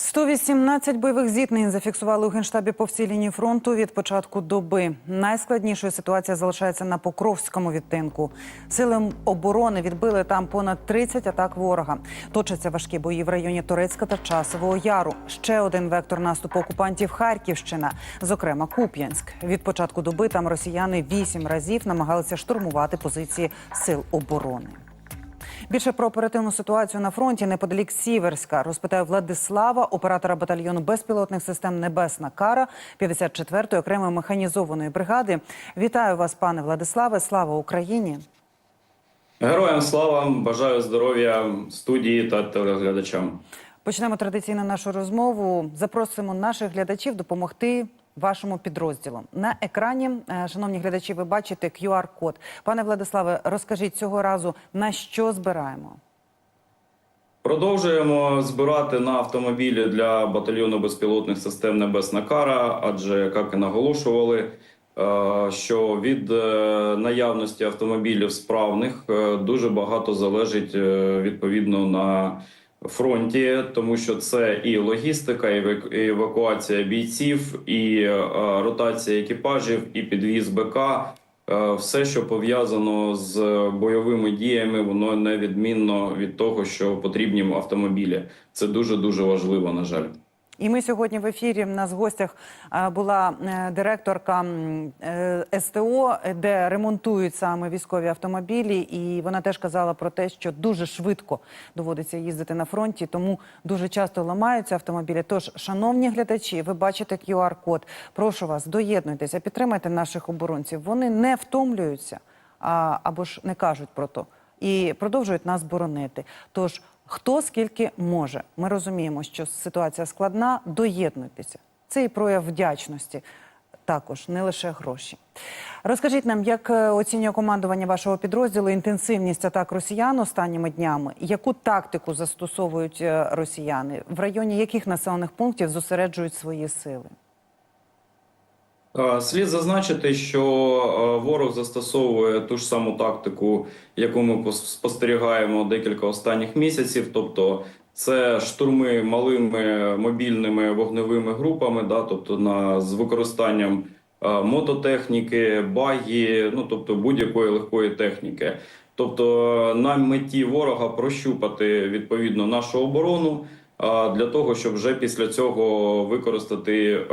118 бойових зіткнень зафіксували у генштабі по всій лінії фронту від початку доби. Найскладнішою ситуація залишається на Покровському відтинку. Сили оборони відбили там понад 30 атак ворога. Точаться важкі бої в районі Торецька та Часового Яру. Ще один вектор наступу окупантів Харківщина, зокрема Куп'янськ. Від початку доби там росіяни вісім разів намагалися штурмувати позиції сил оборони. Більше про оперативну ситуацію на фронті неподалік Сіверська розпитає Владислава, оператора батальйону безпілотних систем Небесна Кара 54-ї окремої механізованої бригади. Вітаю вас, пане Владиславе. Слава Україні! Героям слава, бажаю здоров'я студії та телеглядачам. Почнемо традиційно нашу розмову. Запросимо наших глядачів допомогти вашому підрозділу. На екрані, е, шановні глядачі, ви бачите QR-код. Пане Владиславе, розкажіть цього разу на що збираємо. Продовжуємо збирати на автомобілі для батальйону безпілотних систем Небесна Кара, адже як і наголошували, е, що від е, наявності автомобілів справних дуже багато залежить відповідно на фронті, тому що це і логістика, і еваку- евакуація бійців, і е, ротація екіпажів, і підвіз БК. Е, Все, що пов'язано з бойовими діями, воно невідмінно від того, що потрібні автомобілі. Це дуже дуже важливо, на жаль. І ми сьогодні в ефірі. В нас в гостях була е, директорка е, СТО, де ремонтують саме військові автомобілі. І вона теж казала про те, що дуже швидко доводиться їздити на фронті, тому дуже часто ламаються автомобілі. Тож, шановні глядачі, ви бачите QR-код. Прошу вас, доєднуйтеся, підтримайте наших оборонців. Вони не втомлюються а, або ж не кажуть про то і продовжують нас боронити. Тож хто скільки може, ми розуміємо, що ситуація складна. Доєднуйтеся. Це і прояв вдячності. Також не лише гроші. Розкажіть нам, як е, оцінює командування вашого підрозділу інтенсивність атак росіян останніми днями? Яку тактику застосовують е, росіяни? В районі яких населених пунктів зосереджують свої сили? Е, Слід зазначити, що е, ворог застосовує ту ж саму тактику, яку ми пос- спостерігаємо декілька останніх місяців. Тобто, це штурми малими мобільними вогневими групами, да, тобто на з використанням е, мототехніки, багі, ну тобто будь-якої легкої техніки. Тобто на меті ворога прощупати відповідно нашу оборону. Для того щоб вже після цього використати е,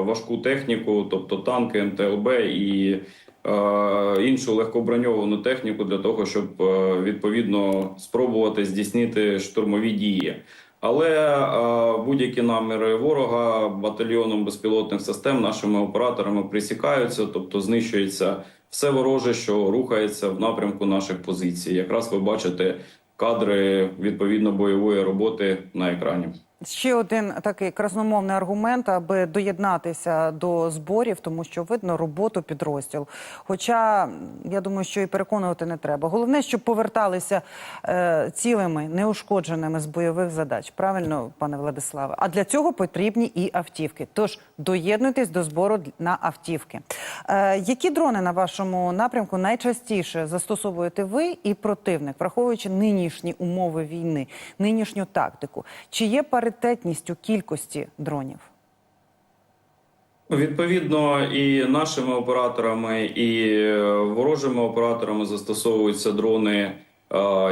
важку техніку, тобто танки, НТЛБ і е, іншу легкоброньовану техніку, для того, щоб е, відповідно спробувати здійснити штурмові дії. Але будь-які наміри ворога батальйоном безпілотних систем нашими операторами присікаються, тобто знищується все вороже, що рухається в напрямку наших позицій. Якраз ви бачите кадри відповідно бойової роботи на екрані. Ще один такий красномовний аргумент, аби доєднатися до зборів, тому що видно роботу підрозділ. Хоча я думаю, що і переконувати не треба. Головне, щоб поверталися е, цілими, неушкодженими з бойових задач. Правильно, пане Владиславе? А для цього потрібні і автівки. Тож доєднуйтесь до збору на автівки. Е, які дрони на вашому напрямку найчастіше застосовуєте ви і противник, враховуючи нинішні умови війни, нинішню тактику? Чи є паритетність у кількості дронів? Відповідно, і нашими операторами, і е, ворожими операторами застосовуються дрони е,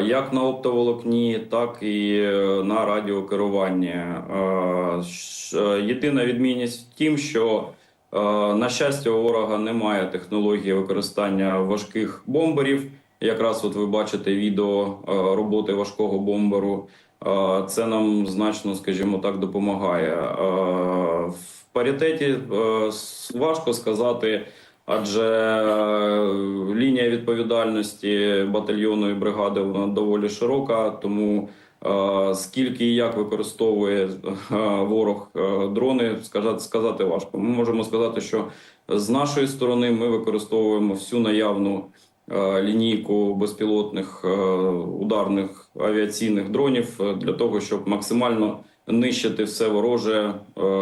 як на оптоволокні, так і е, на радіокеруванні. Єдина відмінність в тім, що на щастя у ворога немає технології використання важких бомберів. Якраз от ви бачите відео е, роботи важкого бомберу. Е, Це нам значно, скажімо так, допомагає. Е, В паритеті важко сказати, адже лінія відповідальності батальйону і бригади вона доволі широка, тому скільки і як використовує ворог дрони, сказати, важко. Ми можемо сказати, що з нашої сторони ми використовуємо всю наявну лінійку безпілотних е, ударних авіаційних дронів е, для того, щоб максимально нищити все вороже,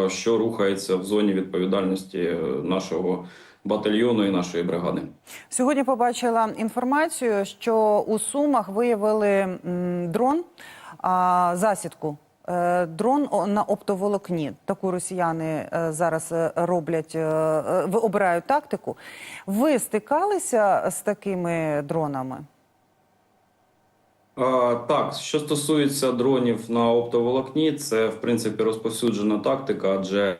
що рухається в зоні відповідальності е, нашого батальйону і нашої бригади. Сьогодні побачила інформацію, що у Сумах виявили дрон, засідку Дрон на оптоволокні. Таку росіяни е, зараз е, роблять, е, е, обирають тактику. Ви стикалися з такими дронами? Так, що стосується дронів на оптоволокні, це в принципі розповсюджена тактика, адже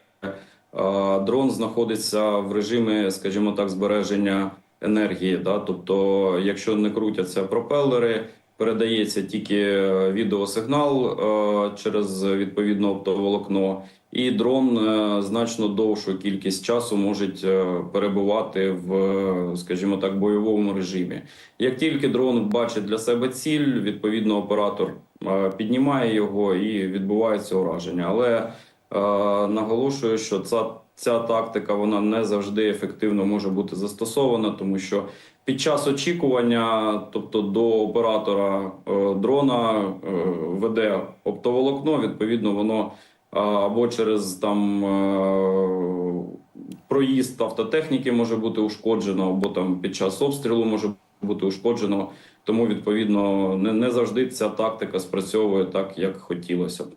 дрон знаходиться в режимі, скажімо так, збереження енергії. Да? Тобто, якщо не крутяться пропелери, передається тільки е, відеосигнал е, через відповідне оптоволокно, і дрон е, значно довшу кількість часу може перебувати в, скажімо так, бойовому режимі. Як тільки дрон бачить для себе ціль, відповідно оператор піднімає його і відбувається ураження. Але наголошую, що ця, ця тактика вона не завжди ефективно може бути застосована, тому що під час очікування, тобто до оператора е, дрона е, веде оптоволокно, відповідно, воно е, або через там. Проїзд автотехніки може бути ушкоджено, або там під час обстрілу може бути ушкоджено. Тому відповідно не, не завжди ця тактика спрацьовує так, як хотілося б.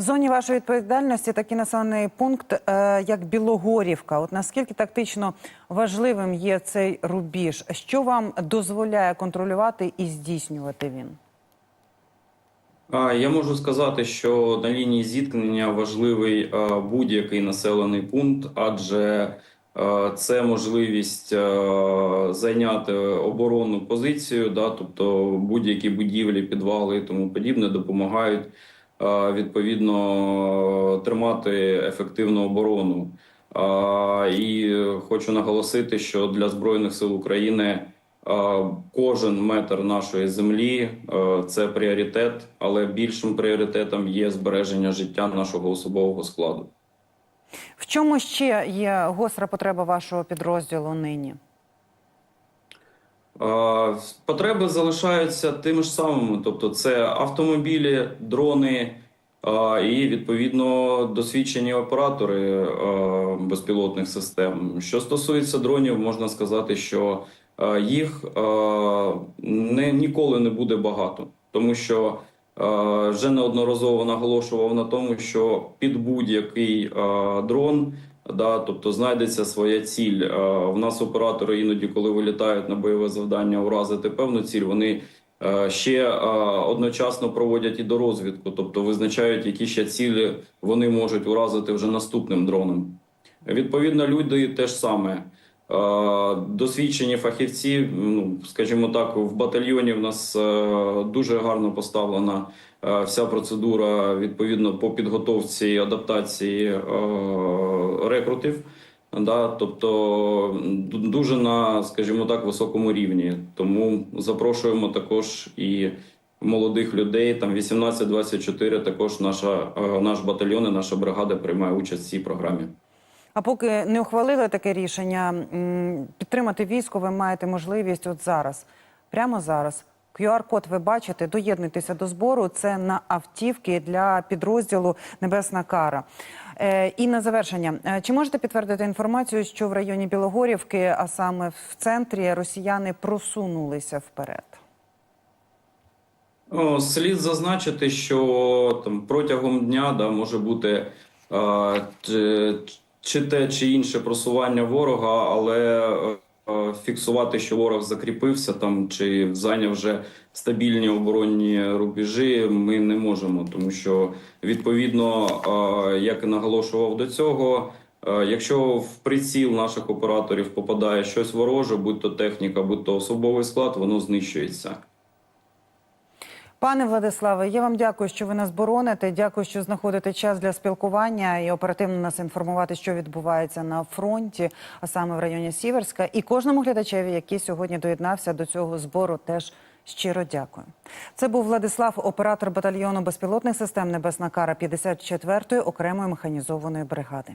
В зоні вашої відповідальності такий населений пункт, е, як Білогорівка. От наскільки тактично важливим є цей рубіж? Що вам дозволяє контролювати і здійснювати він? Я можу сказати, що на лінії зіткнення важливий е, будь-який населений пункт, адже е, це можливість зайняти оборонну позицію, да, тобто будь-які будівлі, підвали і тому подібне допомагають відповідно тримати ефективну оборону. І хочу наголосити, що для Збройних сил України. Кожен метр нашої землі це пріоритет, але більшим пріоритетом є збереження життя нашого особового складу. В чому ще є гостра потреба вашого підрозділу нині? Потреби залишаються тими ж самими, тобто це автомобілі, дрони і відповідно досвідчені оператори безпілотних систем. Що стосується дронів, можна сказати, що їх не ніколи не буде багато, тому що вже неодноразово наголошував на тому, що під будь-який дрон Да, тобто знайдеться своя ціль. Е, В нас оператори іноді, коли вилітають на бойове завдання, уразити певну ціль, вони е, ще е, одночасно проводять і до розвідку, тобто визначають, які ще цілі вони можуть уразити вже наступним дроном. Відповідно, люди теж саме. Досвідчені фахівці, ну скажімо так, в батальйоні в нас дуже гарно поставлена вся процедура відповідно по підготовці адаптації е, рекрутів. Да, тобто дуже на, скажімо так, високому рівні. Тому запрошуємо також і молодих людей. Там 18-24 також наша е, наш батальйон, і наша бригада приймає участь в цій програмі. А поки не ухвалили таке рішення, підтримати військо ви маєте можливість от зараз, прямо зараз. QR-код ви бачите, доєднуйтеся до збору. Це на автівки для підрозділу Небесна Кара. Е, і на завершення, е, чи можете підтвердити інформацію, що в районі Білогорівки, а саме в центрі, росіяни просунулися вперед? Слід зазначити, що там протягом дня да, може бути е, чи, чи те чи інше просування ворога, але е, фіксувати, що ворог закріпився там чи зайняв вже стабільні оборонні рубежі, ми не можемо, тому що відповідно, е, як і наголошував до цього. е, Якщо в приціл наших операторів попадає щось вороже, будь то техніка, будь то особовий склад, воно знищується. Пане Владиславе, я вам дякую, що ви нас бороните. Дякую, що знаходите час для спілкування і оперативно нас інформувати, що відбувається на фронті, а саме в районі Сіверська. І кожному глядачеві, який сьогодні доєднався до цього збору, теж щиро дякую. Це був Владислав, оператор батальйону безпілотних систем Небесна Кара 54-ї окремої механізованої бригади.